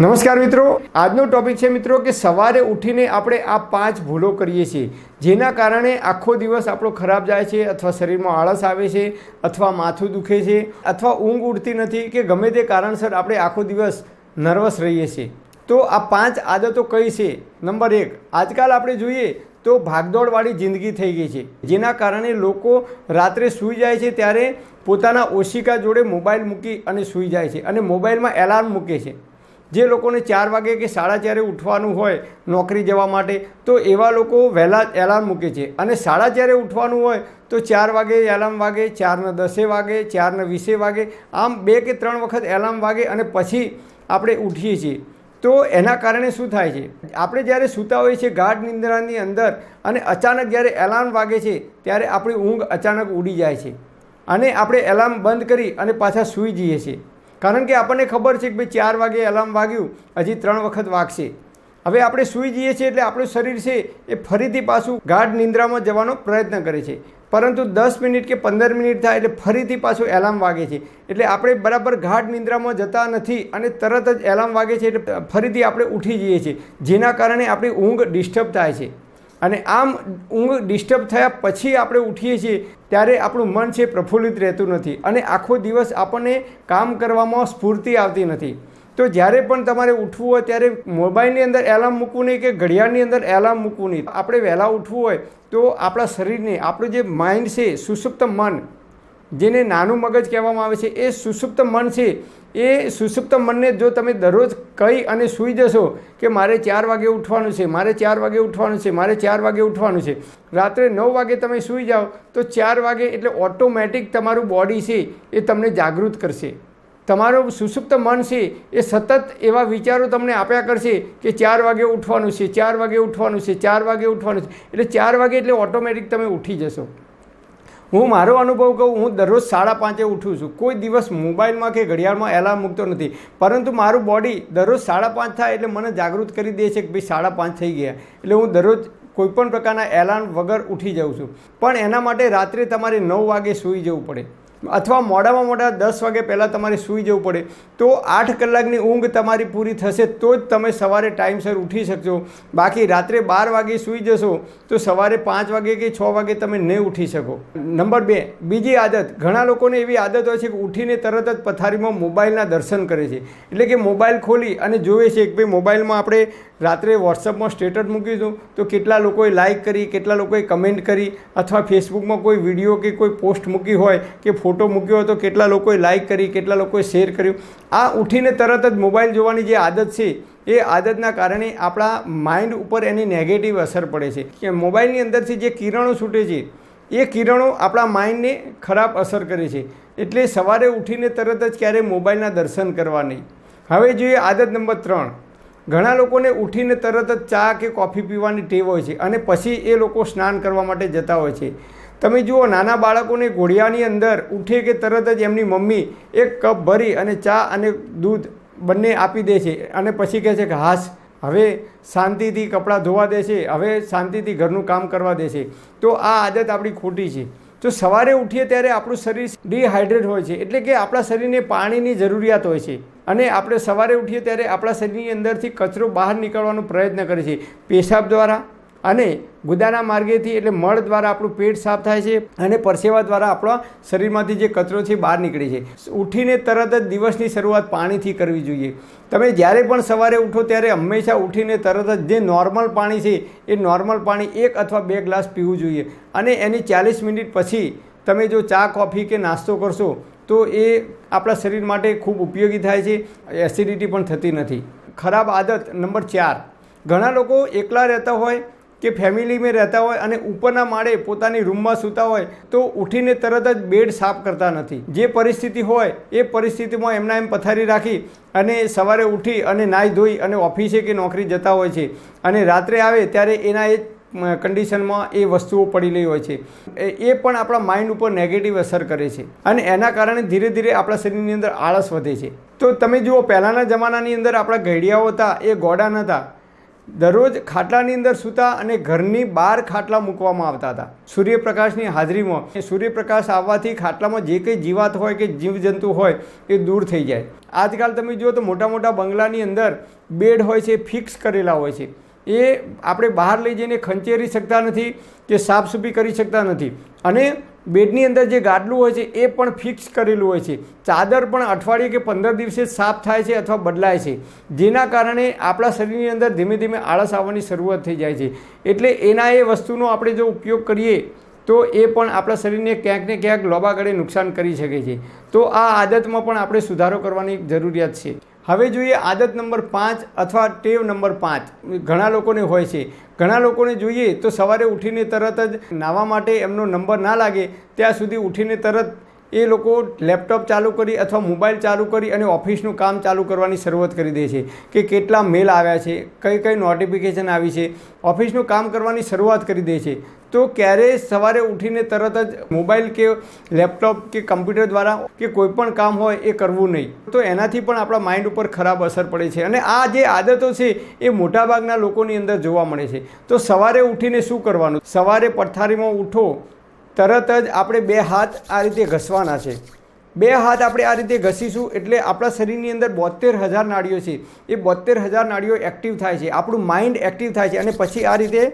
નમસ્કાર મિત્રો. આજનો ટોપિક છે મિત્રો કે સવારે ઉઠીને આપણે આ પાંચ ભૂલો કરીએ છીએ. જેના કારણે આખો દિવસ આપણો ખરાબ જાય છે અથવા શરીરમાં આળસ આવે છે અથવા માથું દુખે છે અથવા ઊંઘ ઉડતી નથી કે ગમે તે કારણસર આપણે આખો દિવસ નર્વસ રહીએ છીએ. તો આ પાંચ આદતો કઈ છે? નંબર એક, આજકાલ આપણે જોઈએ તો ભાગદોડવાળી જિંદગી થઈ ગઈ છે. જેના કારણે લોકો રાત્રે સૂઈ જાય છે ત્યારે પોતાના ઓશિકા જોડે મોબાઈલ મૂકી અને સૂઈ જાય છે અને મોબાઈલમાં એલાર્મ મૂકે છે. જે લોકોને ચાર વાગે કે સાડા ચારે ઉઠવાનું હોય નોકરી જવા માટે, તો એવા લોકો વહેલા એલાર્મ મૂકે છે. અને સાડા ચારે ઉઠવાનું હોય, તો ચાર વાગે એલાર્મ વાગે, ચારને દસે વાગે, ચારને વીસે વાગે, આમ બે કે ત્રણ વખત એલાર્મ વાગે અને પછી આપણે ઉઠીએ છીએ. તો એના કારણે શું થાય છે? આપણે જ્યારે સૂતા હોઈએ છીએ ગાઢ નિંદ્રાની અંદર અને અચાનક જ્યારે એલાર્મ વાગે છે, ત્યારે આપણી ઊંઘ અચાનક ઉડી જાય છે. અને આપણે એલાર્મ બંધ કરી અને પાછા સૂઈ જઈએ છીએ. કારણ કે આપણને ખબર છે કે ભાઈ ચાર વાગે એલાર્મ વાગ્યું, હજી ત્રણ વખત વાગશે. હવે આપણે સૂઈ જઈએ છીએ એટલે આપણું શરીર છે એ ફરીથી પાછું ગાઢ નિંદ્રામાં જવાનો પ્રયત્ન કરે છે. પરંતુ દસ મિનિટ કે પંદર મિનિટ થાય એટલે ફરીથી પાછું એલાર્મ વાગે છે. એટલે આપણે બરાબર ગાઢ નિંદ્રામાં જતા નથી અને તરત જ એલાર્મ વાગે છે એટલે ફરીથી આપણે ઉઠી જઈએ છીએ. જેના કારણે આપણી ઊંઘ ડિસ્ટર્બ થાય છે. અને આમ ઊંઘ ડિસ્ટર્બ થયા પછી આપણે ઉઠીએ છીએ, ત્યારે આપણું મન છે પ્રફુલ્લિત રહેતું નથી. અને આખો દિવસ આપણને કામ કરવામાં સ્ફૂર્તિ આવતી નથી. તો જ્યારે પણ તમારે ઉઠવું હોય, ત્યારે મોબાઈલની અંદર એલાર્મ મૂકવું નહીં કે ઘડિયાળની અંદર એલાર્મ મૂકવું નહીં. આપણે વહેલા ઉઠવું હોય, તો આપણા શરીરને, આપણું જે માઇન્ડ છે સુસુપ્ત મન, જેને નાનું મગજ કહેવામાં આવે છે, એ સુસુપ્ત મન છે એ સુસુપ્ત મનને જો તમે દરરોજ કહી અને સૂઈ જશો કે મારે ચાર વાગે ઉઠવાનું છે, મારે ચાર વાગે ઉઠવાનું છે, મારે ચાર વાગે ઉઠવાનું છે, રાત્રે નવ વાગે તમે સૂઈ જાઓ, તો ચાર વાગે એટલે ઓટોમેટિક તમારું બોડી છે એ તમને જાગૃત કરશે. તમારું સુસુપ્ત મન છે એ સતત એવા વિચારો તમને આપ્યા કરશે કે ચાર વાગે ઉઠવાનું છે, ચાર વાગે ઉઠવાનું છે, ચાર વાગે ઉઠવાનું છે, એટલે ચાર વાગે એટલે ઓટોમેટિક તમે ઉઠી જશો. હું મારો અનુભવ કહું, હું દરરોજ સાડા પાંચે ઉઠું છું. કોઈ દિવસ મોબાઈલમાં કે ઘડિયાળમાં એલાર્મ મૂકતો નથી. પરંતુ મારું બોડી દરરોજ સાડા પાંચ થાય એટલે મને જાગૃત કરી દે છે કે ભાઈ સાડા પાંચ થઈ ગયા. એટલે હું દરરોજ કોઈપણ પ્રકારના એલાર્મ વગર ઉઠી જાઉં છું. પણ એના માટે રાત્રે તમારે નવ વાગે સૂઈ જવું પડે. અથવા મોડામાં મોડા દસ વાગે પહેલાં તમારે સૂઈ જવું પડે, તો આઠ કલાકની ઊંઘ તમારી પૂરી થશે, તો જ તમે સવારે ટાઈમસર ઉઠી શકશો. બાકી રાત્રે બાર વાગે સૂઈ જશો, તો સવારે પાંચ વાગે કે છ વાગે તમે નહીં ઉઠી શકો. નંબર બે, બીજી આદત. ઘણા લોકોને એવી આદત હોય છે કે ઉઠીને તરત જ પથારીમાં મોબાઈલના દર્શન કરે છે. એટલે કે મોબાઈલ ખોલી અને જોવે છે કે ભાઈ મોબાઈલમાં આપણે રાત્રે વોટ્સઅપમાં સ્ટેટસ મૂકી દઉં તો કેટલા લોકોએ લાઇક કરી, કેટલા લોકોએ કમેન્ટ કરી અથવા ફેસબુકમાં કોઈ વીડિયો કે કોઈ પોસ્ટ મૂકી હોય કે ફોટો મૂક્યો હોય તો કેટલા લોકોએ લાઇક કરી, કેટલા લોકોએ શેર કર્યું. આ ઉઠીને તરત જ મોબાઈલ જોવાની જે આદત છે, એ આદતના કારણે આપણા માઇન્ડ ઉપર એની નેગેટિવ અસર પડે છે. કે મોબાઈલની અંદરથી જે કિરણો છૂટે છે, એ કિરણો આપણા માઇન્ડને ખરાબ અસર કરે છે. એટલે સવારે ઉઠીને તરત જ ક્યારેય મોબાઈલના દર્શન કરવા નહીં. હવે જોઈએ આદત નંબર ત્રણ. ઘણા લોકોને ઉઠીને તરત જ ચા કે કોફી પીવાની ટેવ હોય છે અને પછી એ લોકો સ્નાન કરવા માટે જતા હોય છે. તમે જુઓ, નાના બાળકોને ઘોડિયાની અંદર ઉઠે કે તરત જ એમની મમ્મી એક કપ ભરી અને ચા અને દૂધ બંને આપી દે છે અને પછી કહે છે કે હાશ, હવે શાંતિથી કપડાં ધોવા દે છે, હવે શાંતિથી ઘરનું કામ કરવા દે છે. તો આ આદત આપણી ખોટી છે. તો સવારે ઉઠીએ ત્યારે આપણું શરીર ડિહાઇડ્રેટ હોય છે. એટલે કે આપણા શરીરને પાણીની જરૂરિયાત હોય છે. અને આપણે સવારે ઉઠીએ ત્યારે આપણા શરીરની અંદરથી કચરો બહાર નીકળવાનો પ્રયત્ન કરે છે પેશાબ દ્વારા અને ગુદાના માર્ગેથી એટલે મળ દ્વારા આપણું પેટ સાફ થાય છે અને પરસેવા દ્વારા આપણા શરીરમાંથી જે કચરો છે બહાર નીકળે છે. ઉઠીને તરત જ દિવસની શરૂઆત પાણીથી કરવી જોઈએ. તમે જ્યારે પણ સવારે ઉઠો ત્યારે હંમેશા ઉઠીને તરત જ જે નોર્મલ પાણી છે એ નોર્મલ પાણી એક અથવા બે ગ્લાસ પીવું જોઈએ. અને એની ચાલીસ મિનિટ પછી તમે જો ચા, કોફી કે નાસ્તો કરશો તો એ આપણા શરીર માટે ખૂબ ઉપયોગી થાય છે. એસિડિટી પણ થતી નથી. ખરાબ આદત નંબર ચાર. ઘણા લોકો એકલા રહેતા હોય કે ફેમિલીમાં રહેતા હોય અને ઉપરના માળે પોતાની રૂમમાં સૂતા હોય, તો ઉઠીને તરત જ બેડ સાફ કરતા નથી. જે પરિસ્થિતિ હોય, એ પરિસ્થિતિમાં એમના એમ પથારી રાખી અને સવારે ઉઠી અને નાહી ધોઈ અને ઓફિસે કે નોકરી જતા હોય છે. અને રાત્રે આવે ત્યારે એના એ કન્ડિશનમાં એ વસ્તુઓ પડેલી હોય છે. એ પણ આપણા માઇન્ડ ઉપર નેગેટિવ અસર કરે છે. અને એના કારણે ધીરે ધીરે આપણા શરીરની અંદર આળસ વધે છે. તો તમે જુઓ, પહેલાંના જમાનાની અંદર આપણા ઘડિયાઓ હતા, એ ગોડા નહોતા દરરોજ ખાટલાની અંદર સૂતા અને ઘરની બહાર ખાટલા મૂકવામાં આવતા હતા. સૂર્યપ્રકાશની હાજરીમાં સૂર્યપ્રકાશ આવવાથી ખાટલામાં જે કંઈ જીવાત હોય કે જીવજંતુ હોય એ દૂર થઈ જાય. આજકાલ તમે જુઓ તો મોટા મોટા બંગલાની અંદર બેડ હોય છે, ફિક્સ કરેલા હોય છે. એ આપણે બહાર લઈ જઈને ખંચેરી શકતા નથી કે સાફસૂફી કરી શકતા નથી. અને બેડની અંદર જે ગાદલું હોય છે, એ પણ ફિક્સ કરેલું હોય છે. ચાદર પણ અઠવાડિયે કે પંદર દિવસે સાફ થાય છે અથવા બદલાય છે. જેના કારણે આપણા શરીરની અંદર ધીમે ધીમે આળસ આવવાની શરૂઆત થઈ જાય છે. એટલે એના એ વસ્તુનો આપણે જો ઉપયોગ કરીએ, તો એ પણ આપણા શરીરને ક્યાંક ને ક્યાંક લોબા ગળે નુકસાન કરી શકે છે. તો આ આદતમાં પણ આપણે સુધારો કરવાની જરૂરિયાત છે. હવે જોઈએ આદત નંબર પાંચ અથવા ટેવ નંબર પાંચ. ઘણા લોકોને હોય છે. ઘણા લોકોને જોઈએ તો સવારે ઉઠીને તરત જ નાહવા માટે એમનો નંબર ના લાગે, ત્યાં સુધી ઉઠીને તરત એ લોકો લેપટોપ ચાલુ કરી અથવા મોબાઈલ ચાલુ કરી અને ઓફિસનું કામ ચાલુ કરવાની શરૂઆત કરી દે છે કે કેટલા મેલ આવ્યા છે, કઈ કઈ નોટિફિકેશન આવી છે, ઓફિસનું કામ કરવાની શરૂઆત કરી દે છે. તો ક્યારેય સવારે ઉઠીને તરત જ મોબાઈલ કે લેપટોપ કે કમ્પ્યુટર દ્વારા કે કોઈ પણ કામ હોય એ કરવું નહીં. તો એનાથી પણ આપણા માઇન્ડ ઉપર ખરાબ અસર પડે છે અને આ જે આદતો છે એ મોટાભાગના લોકોની અંદર જોવા મળે છે. તો સવારે ઉઠીને શું કરવાનું? સવારે પથારીમાં ઉઠો તરત જ આપણે બે હાથ આ રીતે ઘસવાના છે. બે હાથ આપણે આ રીતે ઘસીશું એટલે આપણા શરીરની અંદર બોતેર હજાર નાડીઓ છે. એ બોતેર હજાર નાડીઓ એક્ટિવ થાય છે. આપણું માઇન્ડ એક્ટિવ થાય છે અને પછી આ રીતે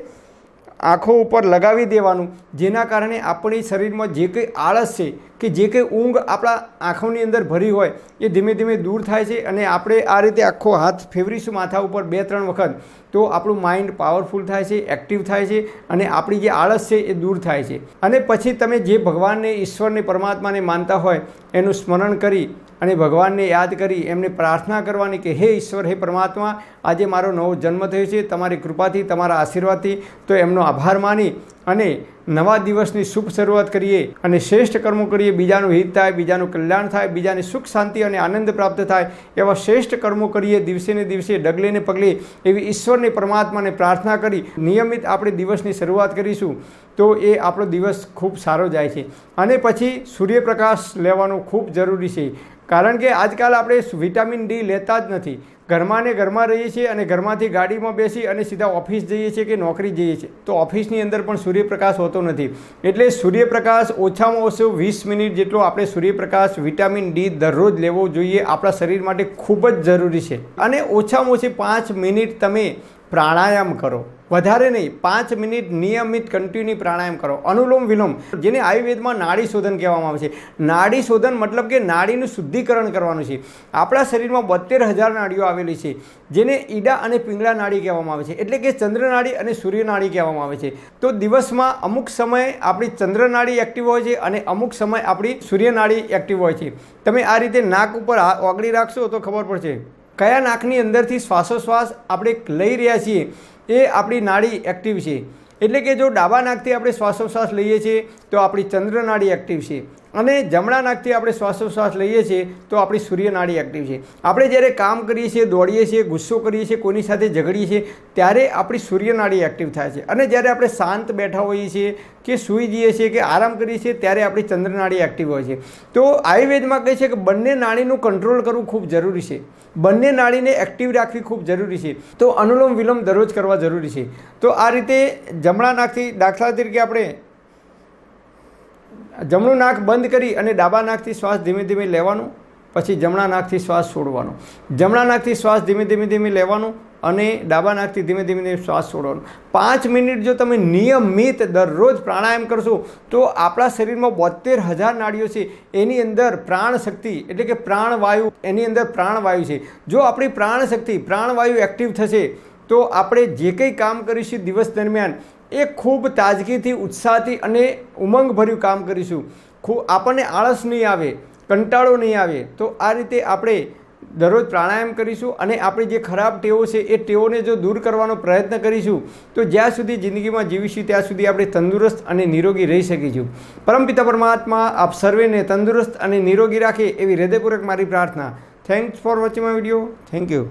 આંખો ઉપર લગાવી દેવાનું, જેના કારણે આપણી શરીરમાં જે કંઈ આળસ છે કે જે કંઈ ઊંઘ આપણા આંખોની અંદર ભરી હોય, એ ધીમે ધીમે દૂર થાય છે અને આપણે આ રીતે આખો હાથ ફેરવીશું માથા ઉપર બે ત્રણ વખત, તો આપણું માઇન્ડ પાવરફુલ થાય છે, એક્ટિવ થાય છે અને આપણી જે આળસ છે એ દૂર થાય છે. અને પછી તમે જે ભગવાનને, ઈશ્વરને, પરમાત્માને માનતા હોય, એનું સ્મરણ કરી અને ભગવાનને યાદ કરી એમને પ્રાર્થના કરવાની કે, હે ઈશ્વર, હે પરમાત્મા, આજે મારો નવો જન્મ થયો છે. તમારી કૃપાથી, તમારા આશીર્વાદથી તો એમનો આભાર માની અને નવા દિવસની શુભ શરૂઆત કરીએ અને શ્રેષ્ઠ કર્મો કરીએ. બીજાનું હિત થાય, બીજાનું કલ્યાણ થાય, બીજાને સુખ, શાંતિ અને આનંદ પ્રાપ્ત થાય એવા શ્રેષ્ઠ કર્મો કરીએ. દિવસે ને દિવસે ડગલે ને પગલે એવી ઈશ્વરને, પરમાત્માને પ્રાર્થના કરી નિયમિત આપણે દિવસની શરૂઆત કરીશું તો એ આપણો દિવસ ખૂબ સારો જાય છે. અને પછી સૂર્યપ્રકાશ લેવાનો ખૂબ જરૂરી છે. કારણ કે આજકાલ આપણે વિટામિન ડી લેતા જ નથી. ઘરમાં ને ઘરમાં રહીએ છીએ અને ઘરમાંથી ગાડીમાં બેસી અને સીધા ઓફિસ જઈએ છીએ કે નોકરી જઈએ છીએ. તો ઓફિસની અંદર પણ સૂર્યપ્રકાશ હોતો નથી. એટલે સૂર્યપ્રકાશ ઓછામાં ઓછો વીસ મિનિટ જેટલો આપણે સૂર્યપ્રકાશ વિટામિન ડી દરરોજ લેવો જોઈએ આપણા શરીર માટે ખૂબ જ જરૂરી છે. અને ઓછામાં ઓછી પાંચ મિનિટ તમે પ્રાણાયામ કરો. વધારે નહીં, પાંચ મિનિટ નિયમિત કન્ટિન્યુ પ્રાણાયામ કરો. અનુલોમ વિલોમ, જેને આયુર્વેદમાં નાડી શોધન કહેવામાં આવે છે. નાડી શોધન મતલબ કે નાડીનું શુદ્ધિકરણ કરવાનું છે. આપણા શરીરમાં બોતેર હજાર નાડીઓ આવેલી છે, જેને ઈડા અને પિંગળા નાડી કહેવામાં આવે છે. એટલે કે ચંદ્રનાળી અને સૂર્યનાડી કહેવામાં આવે છે. તો દિવસમાં અમુક સમય આપણી ચંદ્રનાળી એક્ટિવ હોય છે અને અમુક સમય આપણી સૂર્યનાળી એક્ટિવ હોય છે. તમે આ રીતે નાક ઉપર ઓગળી રાખશો તો ખબર પડશે. કયા નાકની અંદરથી શ્વાસોશ્વાસ આપણે લઈ રહ્યા છીએ? એ આપણી નાડી એક્ટિવ છે. એટલે કે જો ડાબા નાકથી આપણે શ્વાસોશ્વાસ લઈએ છીએ, તો આપણી ચંદ્રનાડી એક્ટિવ છે. અને જમણા નાકથી આપણે શ્વાસોશ્વાસ લઈએ છીએ, તો આપણી સૂર્ય નાડી એક્ટિવ છે. આપણે જ્યારે કામ કરીએ છીએ, દોડીએ છીએ, ગુસ્સો કરીએ છીએ, કોઈની સાથે ઝઘડીએ છીએ, ત્યારે આપણી સૂર્ય નાડી એક્ટિવ થાય છે. અને જ્યારે આપણે શાંત બેઠા હોઈએ છીએ કે સૂઈ જઈએ છીએ કે આરામ કરીએ છીએ, ત્યારે આપણી ચંદ્રનાળી એક્ટિવ હોય છે. તો આયુર્વેદમાં કહે છે કે બંને નાળીનું કંટ્રોલ કરવું ખૂબ જરૂરી છે. બંને નાળીને એક્ટિવ રાખવી ખૂબ જરૂરી છે. તો અનુલોમ વિલોમ દરરોજ કરવા જરૂરી છે. તો આ રીતે જમણા નાકથી દાખલા તરીકે આપણે જમણું નાક બંધ કરી અને ડાબા નાકથી શ્વાસ ધીમે ધીમે લેવાનું, પછી જમણા નાકથી શ્વાસ છોડવાનો. જમણા નાકથી શ્વાસ ધીમે ધીમે ધીમે લેવાનો અને ડાબા નાકથી ધીમે ધીમે ધીમે શ્વાસ છોડવાનો. પાંચ મિનિટ જો તમે નિયમિત દરરોજ પ્રાણાયામ કરશો, તો આપણા શરીરમાં બોતેર હજાર નાડીઓ છે. એની અંદર પ્રાણશક્તિ, એટલે કે પ્રાણવાયુ, એની અંદર પ્રાણવાયુ છે. જો આપણી પ્રાણશક્તિ, પ્રાણવાયુ એક્ટિવ થશે, તો આપણે જે કંઈ કામ કરીશું દિવસ દરમિયાન એ ખૂબ તાજગીથી, ઉત્સાહથી અને ઉમંગભર્યું કામ કરીશું. ખૂબ આપણને આળસ નહીં આવે, કંટાળો નહીં આવે, તો આ રીતે આપણે દરરોજ પ્રાણાયામ કરીશું અને આપણી જે ખરાબ ટેવો છે, એ ટેવોને જો દૂર કરવાનો પ્રયત્ન કરીશું, તો જ્યાં સુધી જિંદગીમાં જીવીશું, ત્યાં સુધી આપણે તંદુરસ્ત અને નિરોગી રહી શકીશું. પરમપિતા પરમાત્મા, આપ સર્વેને તંદુરસ્ત અને નિરોગી રાખે એવી હૃદયપૂર્વક મારી પ્રાર્થના. Thanks for watching my video thank you